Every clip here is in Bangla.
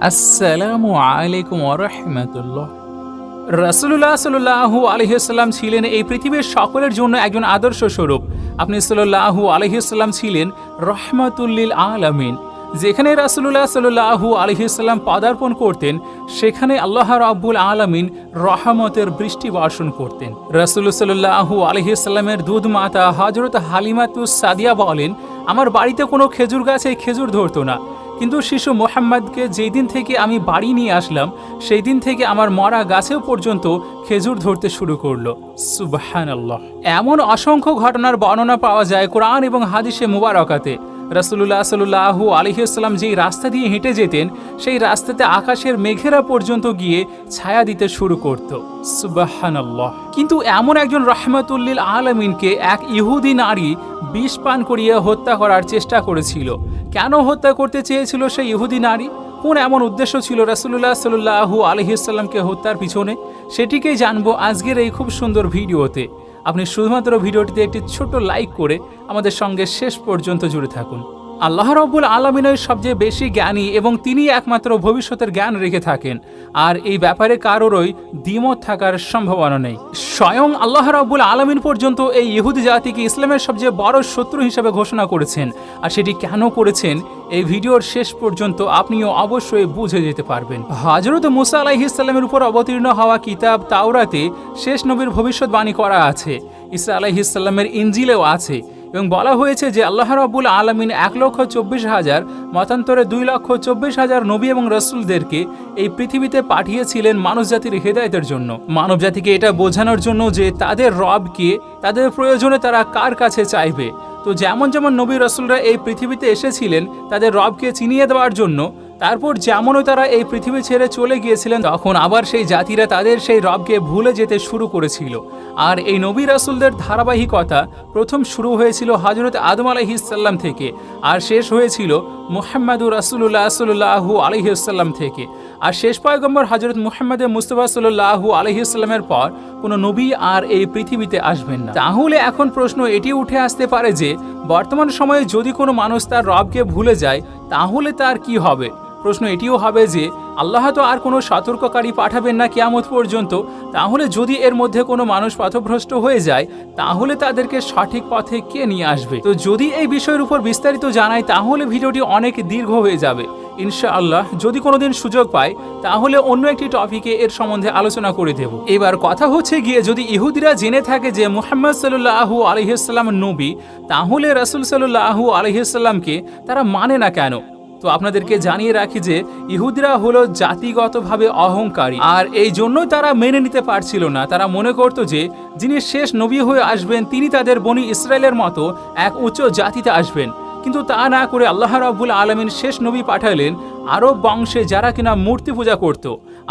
আসসালামু আলাইকুম ছিলেন এই পৃথিবীর সকলের জন্য একজন আদর্শ স্বরূপ। আপনি সাল্লাহু আলহিসাল্লাম ছিলেন রহমাতুল্লিল আলামিন। যেখানে রাসুল্লাহ সাল্লাহু আলহিসাল্লাম পদার্পণ করতেন, সেখানে আল্লাহ রাব্বুল আলামিন রহমতের বৃষ্টি বর্ষণ করতেন। রাসুল সাল্লাহু আলহিসাল্লামের দুধ মাতা হজরত হালিমাতুস সাদিয়া বলেন, আমার বাড়িতে কোনো খেজুর গাছে খেজুর ধরতো না। কিন্তু শিশু মোহাম্মদকে যেই দিন থেকে আমি বাড়ি নিয়ে আসলাম, সেই দিন থেকে আমার মরা গাছেও পর্যন্ত খেজুর ধরতে শুরু করল। সুবাহান আল্লাহ এমন অসংখ্য ঘটনার বর্ণনা পাওয়া যায় কোরআন এবং হাদিসে মুবারকাতে। রাসুল্লাহ সাল্লাহু আলহিউসাল্লাম যেই রাস্তা দিয়ে হেঁটে যেতেন, সেই রাস্তাতে আকাশের মেঘেরা পর্যন্ত গিয়ে ছায়া দিতে শুরু করত। সুবাহানাল্লাহ। কিন্তু এমন একজন রহমতুল্লিল আলমিনকে এক ইহুদি নারী বিষ পান করিয়ে হত্যা করার চেষ্টা করেছিল। কেন হত্যা করতে চেয়েছিল সেই ইহুদি নারী? কোন এমন উদ্দেশ্য ছিল রাসুল্লাহ সাল্লাহু আলহিসাল্লামকে হত্যার পিছনে? সেটিকেই জানব আজকের এই খুব সুন্দর ভিডিওতে। আপনি শুধুমাত্র ভিডিওটিতে একটি ছোট লাইক করে আমাদের সঙ্গে শেষ পর্যন্ত জুড়ে থাকুন। আল্লাহ রব্বুল আলমিনের সবচেয়ে বেশি জ্ঞানী এবং তিনি একমাত্র ভবিষ্যতের জ্ঞান রেখে থাকেন। আর এই ব্যাপারে কারোরই দ্বিমত থাকার সম্ভাবনা নেই। স্বয়ং আল্লাহ রব্বুল আলমিন পর্যন্ত এই ইহুদি জাতিকে ইসলামের সবচেয়ে বড় শত্রু হিসেবে ঘোষণা করেছেন। আর সেটি কেন করেছেন, এই ভিডিওর শেষ পর্যন্ত আপনিও অবশ্যই বুঝে যেতে পারবেন। হজরত মুসা আলাইহিসাল্লামের উপর অবতীর্ণ হওয়া কিতাব তাওরাতে শেষ নবীর ভবিষ্যৎবাণী করা আছে। ইসা আলাইহিসাল্লামের ইঞ্জিলেও আছে। এবং বলা হয়েছে যে আল্লাহ রাবুল আলমিন এক লক্ষ চব্বিশ হাজার, মতান্তরে দুই লক্ষ চব্বিশ হাজার নবী এবং রসুলদেরকে এই পৃথিবীতে পাঠিয়েছিলেন মানব জাতির হেদায়তের জন্য। মানব জাতিকে এটা বোঝানোর জন্য যে তাদের রবকে, তাদের প্রয়োজনে তারা কার কাছে চাইবে? তো যেমন যেমন নবী রসুলরা এই পৃথিবীতে এসেছিলেন, তাদের রবকে চিনিয়ে দেওয়ার জন্য তারপর যেমনও তারা এই পৃথিবী ছেড়ে চলে গিয়েছিলেন, তখন আবার সেই জাতিরা তাদের সেই রবকে ভুলে যেতে শুরু করেছিল। আর এই নবী রাসুলদের ধারাবাহিকতা প্রথম শুরু হয়েছিল হজরত আদম আলহিসাল্লাম থেকে, আর শেষ হয়েছিল মুহাম্মাদুর রাসুল্লাহ সাল্লাহু আলহিসাল্লাম থেকে। আর শেষ পয়গম্বর হজরত মুহাম্মদ মুস্তফা সাল্লাহু আলহিসাল্লামের পর কোনো নবী আর এই পৃথিবীতে আসবেন না। তাহলে এখন প্রশ্ন এটি উঠে আসতে পারে যে, বর্তমান সময়ে যদি কোনো মানুষ তার রবকে ভুলে যায়, তাহলে তার কি হবে? প্রশ্ন এটিও হবে যে, আল্লাহ তো আর কোনো সতর্ককারী পাঠাবেন না কেয়ামত পর্যন্ত, তাহলে যদি এর মধ্যে কোনো মানুষ পথভ্রষ্ট হয়ে যায়, তাহলে তাদেরকে সঠিক পথে কে নিয়ে আসবে? তো যদি এই বিষয়ের উপর বিস্তারিত জানাই, তাহলে ভিডিওটি অনেক দীর্ঘ হয়ে যাবে। ইনশাআল্লাহ, যদি কোনোদিন সুযোগ পাই, তাহলে অন্য একটি টপিকে এর সম্বন্ধে আলোচনা করে দেব। এবার কথা হচ্ছে গিয়ে, যদি ইহুদিরা জেনে থাকে যে মুহাম্মদ সাল্লাহু আলহিসাল্লাম নবী, তাহলে রাসুল সাল্লাহু আলহিসাল্লামকে তারা মানে না কেন? তো আপনাদেরকে জানিয়ে রাখি যে ইহুদিরা হলো জাতিগতভাবে অহংকারী। আর এই জন্যই তারা মেনে নিতে পারছিল না। তারা মনে করত যে, যিনি শেষ নবী হয়ে আসবেন, তিনি তাদের বনি ইসরায়েলের মতো এক উচ্চ জাতিতে আসবেন। কিন্তু তা না করে আল্লাহ রাবুল আলমিন শেষ নবী পাঠালেন আরব বংশে যারা কিনা মূর্তি পূজা করত।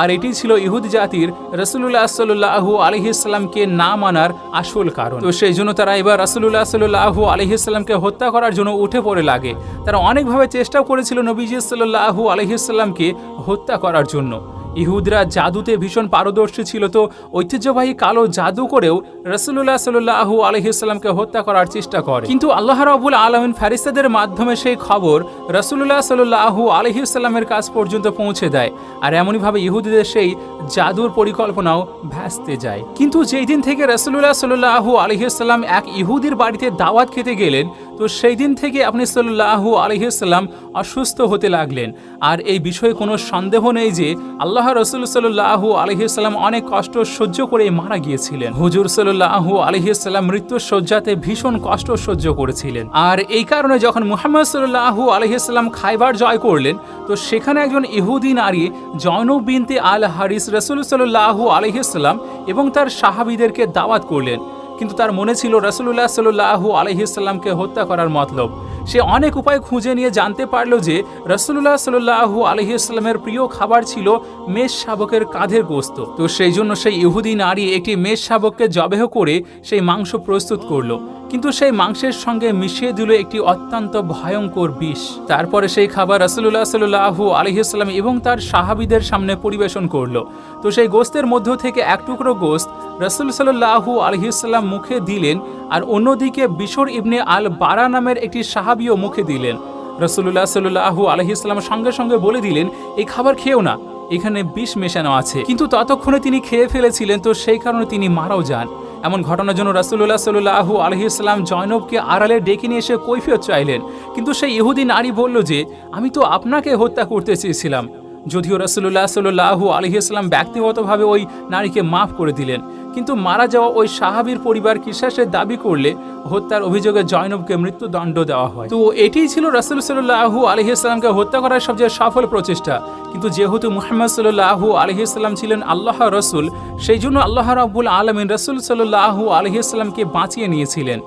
আর এটি ছিল ইহুদ জাতির রসুল্লাহ সাল্লাহ আলহিসাল্লামকে না মানার আসল কারণ। তো সেই জন্য তারা এবার রসুল্লাহ সাল্লাহ আলহিসাল্লামকে হত্যা করার জন্য উঠে পড়ে লাগে। তারা অনেকভাবে চেষ্টাও করেছিল নবীজি সাল্লাহু আলহিসাল্লামকে হত্যা করার জন্য। ইহুদরা জাদুতে ভীষণ পারদর্শী ছিল তো ঐতিহ্যবাহী কালো জাদু করেও রসুল্লাহ সাল্লাহু আলহিসাল্লামকে হত্যা করার চেষ্টা করে। কিন্তু আল্লাহ রাবুল আলমিন ফ্যারিস্তাদের মাধ্যমে সেই খবর রসুল্লাহ সাল্লাহু আলহিসাল্লামের কাছ পর্যন্ত পৌঁছে দেয় আর এমনইভাবে ইহুদিদের সেই জাদুর পরিকল্পনাও ভ্যাসতে যায়। কিন্তু যেই দিন থেকে রসুল্লাহ সাল্লাহু আলহিসাল্লাম এক ইহুদির বাড়িতে দাওয়াত খেতে গেলেন তো সেই দিন থেকে আপনি সাল্লাহু আলহিসাল্লাম অসুস্থ হতে লাগলেন। আর এই বিষয়ে কোনো সন্দেহ নেই যে আল্লাহ রসুল সাল্লাহু আলহিসাল্লাম অনেক কষ্ট সহ্য করে মারা গিয়েছিলেন। হুজুর সাল্লাহু আলহিসাল্লাম মৃত্যু সজ্জাতে ভীষণ কষ্ট সহ্য করেছিলেন। আর এই কারণে যখন মুহাম্মদ সাল্লাহু আলহিসাল্লাম খাইবার জয় করলেন, তো সেখানে একজন ইহুদি নারী জয়নব বিনতে আল হারিস রসুল সাল্লাহু আলহিসাল্লাম এবং তার সাহাবিদেরকে দাওয়াত করলেন। কিন্তু তার মনে ছিল রসুল্লাহ সাল্লু আলহিসাল্লামকে হত্যা করার মতলব। সে অনেক উপায় খুঁজে নিয়ে জানতে পারল যে রসুল্লাহ সাল্লু আলহিসাল্লামের প্রিয় খাবার ছিল মেষ শাবকের কাঁধের গোস্ত। তো সেই জন্য সেই ইহুদি নারী একটি মেষ শাবককে জবেহ করে সেই মাংস প্রস্তুত করল। কিন্তু সেই মাংসের সঙ্গে মিশিয়ে দিল একটি অত্যন্ত ভয়ঙ্কর বিষ। তারপরে সেই খাবার রাসুল্লাহ সাল্লাহু আলহিসাল্লাম এবং তার সাহাবিদের সামনে পরিবেশন করল। তো সেই গোস্তের মধ্য থেকে এক টুকরো গোস্ত রসুল সাল্লাহু আলহিসাল্লাম মুখে দিলেন আর অন্যদিকে বিশর ইবনে আল বারা নামের একটি সাহাবিও মুখে দিলেন। রসুল্লাহ সাল্লাহু আলহিসাল্লাম সঙ্গে সঙ্গে বলে দিলেন, এই খাবার খেয়েও না, এখানে বিষ মেশানো আছে। কিন্তু ততক্ষণে তিনি খেয়ে ফেলেছিলেন, তো সেই কারণে তিনি মারাও যান। এমন ঘটনার জন্য রাসুল্লাহ সাল্লু আলহি ইসলাম জয়নবকে আড়ালে ডেকে নিয়ে এসে কৈফিয়ত চাইলেন। কিন্তু সেই ইহুদি নারী বলল যে, আমি তো আপনাকে হত্যা করতে চেয়েছিলাম। যদিও রাসুল্লাহ সাল্লাহু ইসলাম ব্যক্তিগতভাবে ওই নারীকে মাফ করে দিলেন। কিন্তু মারা যাওয়া ওই সাহাবির পরিবার কিসাসের দাবি করলে হত্যার অভিযোগে জয়নবকে মৃত্যুদণ্ড দেওয়া হয়? তো এটিই ছিল রাসুল সাল্লাহু আলহিসাল্লামকে হত্যা করার সবচেয়ে সফল প্রচেষ্টা। কিন্তু যেহেতু মুহাম্মদ সাল্লাহু আলহিসাল্লাম ছিলেন আল্লাহ রসুল, সেই জন্য আল্লাহ রাব্বুল আলমিন রসুল সাল্লাহু আলহিসাল্লামকে বাঁচিয়ে নিয়েছিলেন।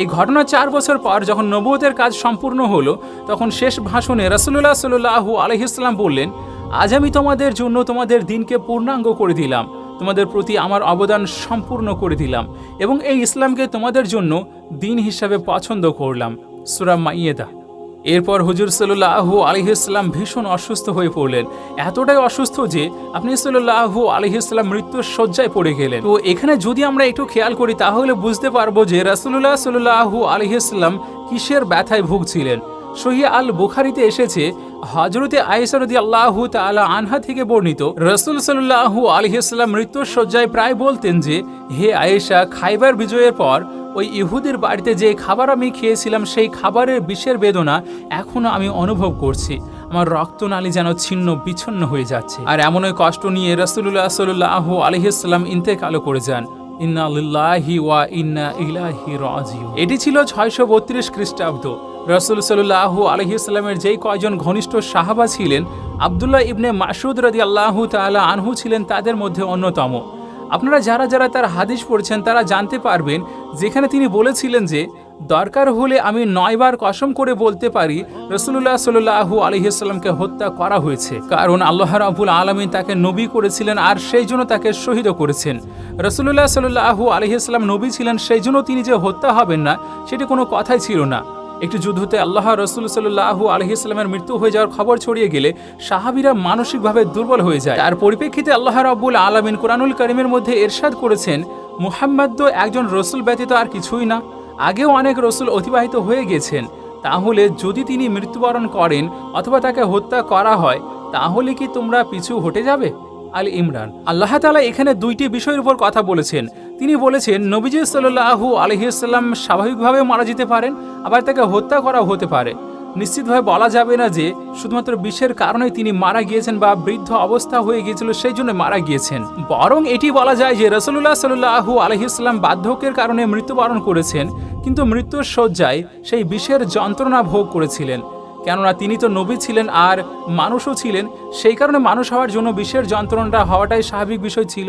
এই ঘটনা চার বছর পর যখন নবুয়তের কাজ সম্পূর্ণ হলো, তখন শেষ ভাষণে রাসুল্লাহ সাল্লাহু আলহিসাল্লাম বললেন, আজ আমি তোমাদের জন্য তোমাদের দিনকে পূর্ণাঙ্গ করে দিলাম। তোমাদের প্রতি আমার অবদান সম্পূর্ণ করে দিলাম এবং এই ইসলামকে তোমাদের জন্য দিন হিসাবে পছন্দ করলাম। সুরা মাইয়েদা এরপর হুজুর সাল্লাহু আলহিসাল্লাম ভীষণ অসুস্থ হয়ে পড়লেন। এতটাই অসুস্থ যে আপনি সাল্লাহু আলহিসাল্লাম মৃত্যুর শয্যায় পড়ে গেলেন। তো এখানে যদি আমরা একটু খেয়াল করি, তাহলে বুঝতে পারব যে রাসুল্লাহ সাল্লাহু আলহিসাল্লাম কিসের ব্যথায় ভুগছিলেন। সহি আল বুখারিতে এসেছে হজরতে আয়েসারদি আল্লাহু তালা আনহা থেকে বর্ণিত, রসুল সাল্লাহু আলহিসাল্লাম মৃত্যুর শয্যায় প্রায় বলতেন যে, হে আয়েশা, খাইবার বিজয়ের পর ওই ইহুদের বাড়িতে যে খাবার আমি খেয়েছিলাম, সেই খাবারের বিষের বেদনা এখনও আমি অনুভব করছি। আমার রক্তনালী যেন ছিন্ন বিচ্ছন্ন হয়ে যাচ্ছে। আর এমনই কষ্ট নিয়ে রসুল্লাহ সাল্লাহ আলহিসাল্লাম ইন্তেকালও করে যান। ওয়া ইন্না ইলাহি এটি ছিল ছয়শো বত্রিশ খ্রিস্টাব্দ। রসুল সাল্লাহ আলহিসাল্লামের যেই কয়জন ঘনিষ্ঠ সাহাবা ছিলেন, আবদুল্লাহ ইবনে মাসুদ রাজি আল্লাহ তালা আনহু ছিলেন তাদের মধ্যে অন্যতম। আপনারা যারা যারা তার হাদিস পড়ছেন, তারা জানতে পারবেন, যেখানে তিনি বলেছিলেন যে দরকার হলে আমি নয়বার কসম করে বলতে পারি রসুল্লাহ সাল্লাহু আলহিসাল্লামকে হত্যা করা হয়েছে। কারণ আল্লাহ রাবুল আলমিন তাকে নবী করেছিলেন আর সেই জন্য তাকে শহীদও করেছেন। রসুল্লাহ সাল্লাহু আলহিসাল্লাম নবী ছিলেন, সেই জন্য তিনি যে হত্যা হবেন না, সেটি কোনো কথাই ছিল না। একটি যুদ্ধতে আল্লাহ রসুল সাল্লাহু আলহিসাল্লামের মৃত্যু হয়ে যাওয়ার খবর ছড়িয়ে গেলে সাহাবিরা মানসিকভাবে দুর্বল হয়ে যায়। তার পরিপ্রেক্ষিতে আল্লাহ রাবুল আলমিন কোরআনুল করিমের মধ্যে এরশাদ করেছেন, মুহাম্মদ একজন রসুল ব্যতীত আর কিছুই না। আগেও অনেক রসুল অতিবাহিত হয়ে গেছেন। তাহলে যদি তিনি মৃত্যুবরণ করেন অথবা তাকে হত্যা করা হয়, তাহলে কি তোমরা পিছু হটে যাবে? আল ইমরান। আল্লাহ তালা এখানে দুইটি বিষয়ের উপর কথা বলেছেন। তিনি বলেছেন, নবীজি সাল্লাহু আলহিসাল্লাম স্বাভাবিকভাবে মারা যেতে পারেন, আবার তাকে হত্যা করা হতে পারে। নিশ্চিতভাবে বলা যাবে না যে শুধুমাত্র বিষের কারণে তিনি মারা গিয়েছেন বা বৃদ্ধ অবস্থা হয়ে গিয়েছিল, সেই জন্য মারা গিয়েছেন। বরং এটি বলা যায় যে রসুল্লাহ সাল্লাহু আলহিসাল্লাম বার্ধক্যের কারণে মৃত্যুবরণ করেছেন, কিন্তু মৃত্যুর শয্যায় সেই বিষের যন্ত্রণা ভোগ করেছিলেন। কেননা তিনি তো নবী ছিলেন আর মানুষও ছিলেন, সেই কারণে মানুষ হওয়ার জন্য বিষের যন্ত্রণাটা হওয়াটাই স্বাভাবিক বিষয় ছিল।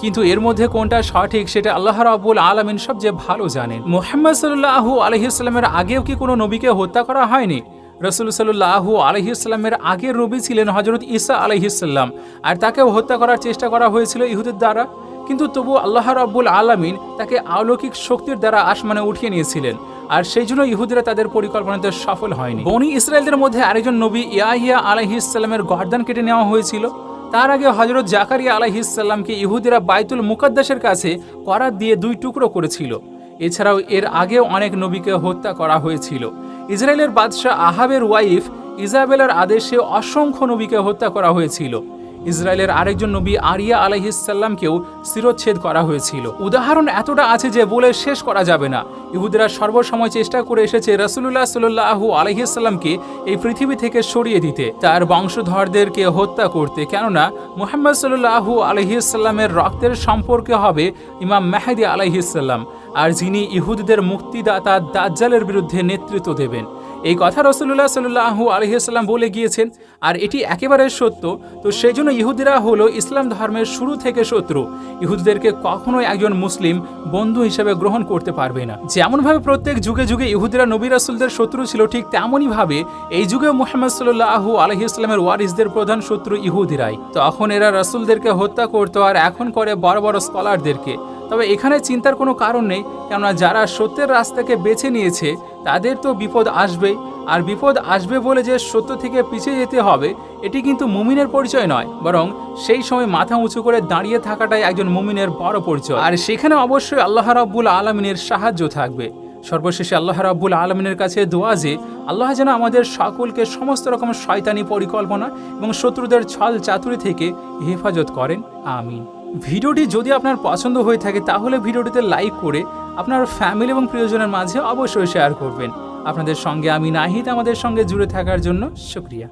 কিন্তু এর মধ্যে কোনটা সঠিক সেটা আল্লাহ রাবুল আলমিন সবচেয়ে ভালো জানেন। মোহাম্মদ সাল্লাহু আলহিসাল্লামের আগেও কি কোনো নবীকে হত্যা করা হয়নি? রসুল সাল্লাহু আলহিসাল্লামের আগের নবী ছিলেন হজরত ইসা আলহিসাল্লাম আর তাকেও হত্যা করার চেষ্টা করা হয়েছিল ইহুদের দ্বারা। কিন্তু তবু আল্লাহ রাব্বুল আলামিন তাকে অলৌকিক শক্তির দ্বারা আসমানে উঠিয়ে নিয়েছিলেন। আর সেই জন্য ইহুদিরা তাদের পরিকল্পনাতে সফল হয়নি। বনি ইসরায়েলদের মধ্যে আরেকজন নবী ইয়াহিয়া আলাইহিসাল্লামের গর্দান কেটে নেওয়া হয়েছিল। তার আগে হজরত জাকারিয়া আলাহিসাল্লামকে ইহুদিরা বাইতুল মুকাদ্দাসের কাছে করাত দিয়ে দুই টুকরো করেছিল। এছাড়াও এর আগেও অনেক নবীকে হত্যা করা হয়েছিল। ইসরায়েলের বাদশাহ আহাবের ওয়াইফ ইজাবেলার আদেশে অসংখ্য নবীকে হত্যা করা হয়েছিল। ইসরায়েলের আরেকজন নবী আরিয়া আলাইহিসাল্লামকেও শিরোচ্ছেদ করা হয়েছিল। উদাহরণ এতটা আছে যে বলে শেষ করা যাবে না। ইহুদিরা সর্বসময় চেষ্টা করে এসেছে রসুল্লাহ সাল্লাহু আলহিসাল্লামকে এই পৃথিবী থেকে সরিয়ে দিতে। তার বংশধরদেরকে হত্যা করতে। কেননা মুহাম্মদ সাল্লাহু আলহিসাল্লামের রক্তের সম্পর্কে হবে ইমাম মেহেদি আলাইহিসাল্লাম আর যিনি ইহুদিদের মুক্তিদাতা দাজ্জালের বিরুদ্ধে নেতৃত্ব দেবেন। এই কথা রসুল্লাহ সাল্লাহু আলহিসাল্লাম বলে গিয়েছেন, আর এটি একেবারে সত্য। তো সেই জন্য ইহুদিরা হলো ইসলাম ধর্মের শুরু থেকে শত্রু। ইহুদিদেরকে কখনোই একজন মুসলিম বন্ধু হিসেবে গ্রহণ করতে পারবে না। যেমনভাবে প্রত্যেক যুগে যুগে ইহুদিরা নবী রাসুলদের শত্রু ছিল, ঠিক তেমনইভাবে এই যুগে মুহাম্মদ সাল্লাহু আলহি ইসলামের ওয়ারিসদের প্রধান শত্রু ইহুদিরাই। তখন এরা রাসুলদেরকে হত্যা করতো, আর এখন করে বড় বড় স্কলারদেরকে। তবে এখানে চিন্তার কোনো কারণ নেই, কেননা যারা সত্যের রাস্তাকে বেছে নিয়েছে, তাদের তো বিপদ আসবেই আর বিপদ আসবে বলে যে সত্য থেকে পিছিয়ে যেতে হবে, এটি কিন্তু মুমিনের পরিচয় নয়, বরং সেই সময় মাথা উঁচু করে দাঁড়িয়ে থাকাটাই একজন মুমিনের বড় পরিচয়। আর সেখানে অবশ্যই আল্লাহ রাব্বুল আলমিনের সাহায্য থাকবে। সর্বশেষে আল্লাহ রাব্বুল আলমিনের কাছে দোয়া যে, আল্লাহ যেন আমাদের সকলকে সমস্ত রকম শয়তানি পরিকল্পনা এবং শত্রুদের ছল চাতুরি থেকে হেফাজত করেন। আমিন। ভিডিওটি যদি আপনার পছন্দ হয়ে থাকে, তাহলে ভিডিওটিতে লাইক করে আপনার ফ্যামিলি এবং প্রিয়জনের মাঝে অবশ্যই শেয়ার করবেন। আপনাদের সঙ্গে আমি নাহিদ, আমাদের সঙ্গে জুড়ে থাকার জন্য শুক্রিয়া।